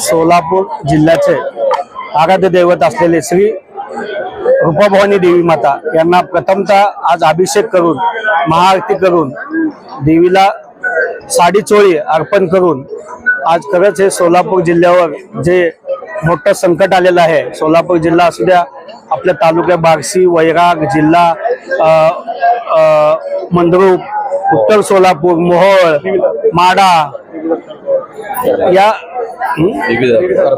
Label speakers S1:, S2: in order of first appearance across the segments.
S1: सोलापूर जिल्ह्याचे आराध्य दैवत असलेले श्री रूपाभवानी देवी माता यांना प्रथमतः आज अभिषेक करून महाआरती करून देवीला साडी चोळी अर्पण करून आज खरंच हे सोलापूर जिल्ह्यावर जे मोठं संकट आलेलं आहे सोलापूर जिल्हा असू द्या आपल्या तालुक्या बार्शी वैराग जिल्हा अ, उत्तर सोलापूर मोहोळ माडा या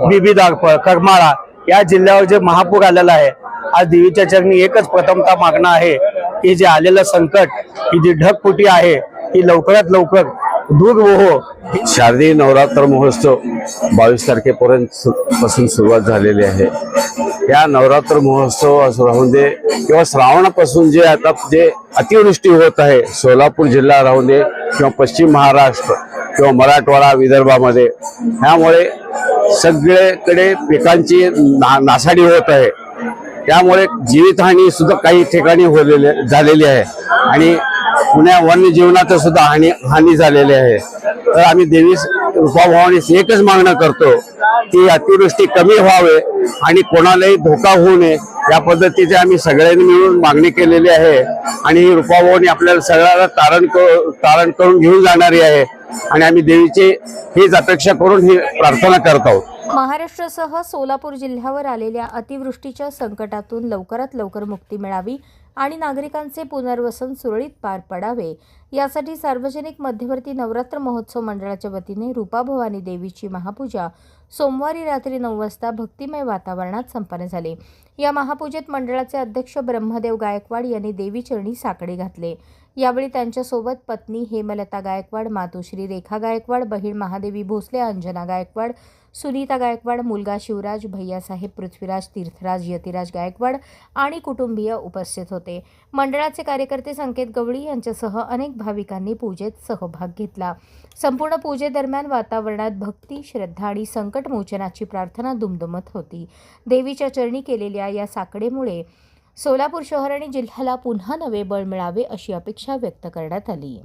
S1: बिबीदारप करमाळा. या जिल्ह्यावर जे महापूर आलेला आहे आज देवीच्या चरणी एकच प्रथमता मागणं आहे. की जे आलेलं संकट ही जी ढगफुटी आहे ही लवकरात लवकर दूर हो
S2: शारदीय नवरात्र महोत्सव बावीस तारखेपर्यंत पासून सुरुवात झालेली आहे. या नवरात्र महोत्सव राहून दे किंवा श्रावणापासून जे आता जे अतिवृष्टी होत आहे सोलापूर जिल्हा राहून दे किंवा पश्चिम महाराष्ट्र किंवा मराठवाडा विदर्भामध्ये ह्यामुळे सगळीकडे पिकांची ना नासाडी होत आहे. त्यामुळे जीवितहानी सुद्धा काही ठिकाणी होलेली झालेली आहे. आणि पुण्या वन्यजीवनाचं सुद्धा हानी हानी झालेली आहे. आम्ही देवी रूपाभवानीस एकच मागणं करतो की अतिवृष्टी कमी व्हावे आणि कोणालाही धोका होऊ नये. या पद्धतीचे आम्ही सगळ्यांनी मिळून मागणी केलेली आहे आणि ही रूपाभावानी आपल्याला सगळ्याला तारण क- तारण करून घेऊन जाणारी आहे. आणि आम्ही देवीची हीच अपेक्षा करून ही प्रार्थना करत आहोत.
S3: महाराष्ट्रासह सोलापूर जिल्ह्यावर आलेल्या अतिवृष्टीच्या संकटातून लवकरात लवकर मुक्ती मिळावी आणि नागरिकांचे पुनर्वसन सुरळीत पार पडावे. यासाठी सार्वजनिक मध्यवर्ती नवरात्र महोत्सव मंडळाच्या वतीने रूपाभवानी देवीची महापूजा सोमवारी रात्री नऊ वाजता भक्तिमय वातावरणात संपन्न झाले. या महापूजेत मंडळाचे अध्यक्ष ब्रह्मदेव गायकवाड यांनी देवीचरणी साकडे घातले. यावेळी त्यांच्यासोबत पत्नी हेमलता गायकवाड मातोश्री रेखा गायकवाड बहीण महादेवी भोसले अंजना गायकवाड सुनीता गायकवाड मुलगा शिवराज भैयासाहेब पृथ्वीराज तीर्थराज यतिराज गायकवाड आणि कुटुंबीय उपस्थित होते. मंडळाचे कार्यकर्ते संकेत गवळी यांच्यासह अनेक भाविकांनी पूजेत सहभाग घेतला. संपूर्ण पूजेदरम्यान वातावरणात भक्ती श्रद्धा आणि संकटमोचनाची प्रार्थना दुमदुमत होती. देवीच्या चरणी केलेल्या या साकडेमुळे सोलापूर शहर आणि जिल्ह्याला पुन्हा नवे बळ मिळावे अशी अपेक्षा व्यक्त करण्यात आली.